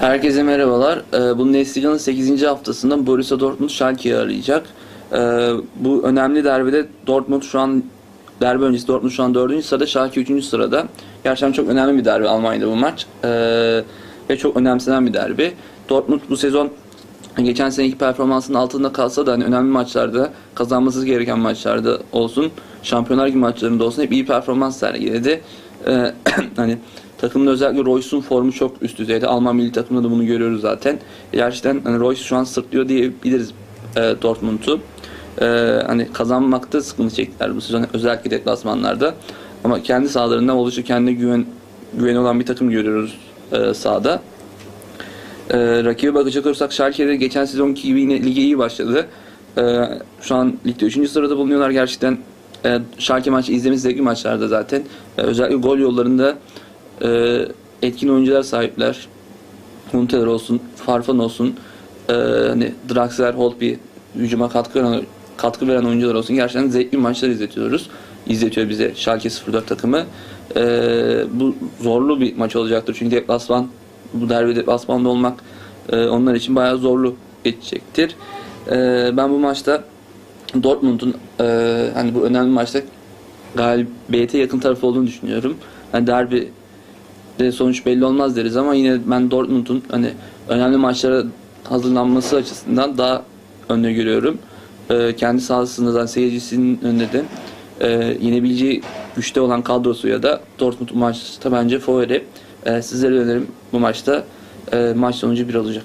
Herkese merhabalar. Ee, Bundesliga'nın 8. haftasında Borussia Dortmund Schalke'yi arayacak. Ee, bu önemli derbide Dortmund şu an derbi öncesi Dortmund şu an 4. sırada, Schalke 3. sırada. Gerçekten çok önemli bir derbi Almanya'da bu maç. Ee, ve çok önemsenen bir derbi. Dortmund bu sezon geçen seneki performansının altında kalsa da hani önemli maçlarda kazanması gereken maçlarda olsun Şampiyonlar Ligi maçlarında olsun hep iyi performans sergiledi. Ee, hani takımın özellikle Royce'un formu çok üst düzeyde. Alman milli takımında da bunu görüyoruz zaten. Gerçekten hani Royce şu an sırtlıyor diyebiliriz e, Dortmund'u. Ee, hani kazanmakta sıkıntı çektiler bu sezon özellikle deplasmanlarda. Ama kendi sahalarında oldukça kendine güven güveni olan bir takım görüyoruz e, sahada. Ee, rakibe bakacak olursak Schalke'de geçen sezonki gibi yine lige iyi başladı. Ee, şu an ligde 3. sırada bulunuyorlar gerçekten. E, Schalke maçı izlemesi zevkli maçlarda zaten. Ee, özellikle gol yollarında e, etkin oyuncular sahipler. Huntelaar olsun, Farfan olsun, e, hani Draxler, Holtby hücuma katkı veren, katkı veren oyuncular olsun. Gerçekten zevkli maçlar izletiyoruz. İzletiyor bize Schalke 04 takımı. E, bu zorlu bir maç olacaktır çünkü deplasman bu derbi deplasmanda olmak e, onlar için bayağı zorlu geçecektir. E, ben bu maçta Dortmund'un e, hani bu önemli maçta galibiyete yakın tarafı olduğunu düşünüyorum. Hani derbi de sonuç belli olmaz deriz ama yine ben Dortmund'un hani önemli maçlara hazırlanması açısından daha önde görüyorum. E, kendi sahasında da seyircisinin önünde de e, yenebileceği güçte olan kadrosu ya da Dortmund maçta bence favori. E, sizlere önerim bu maçta e, maç sonucu bir olacak.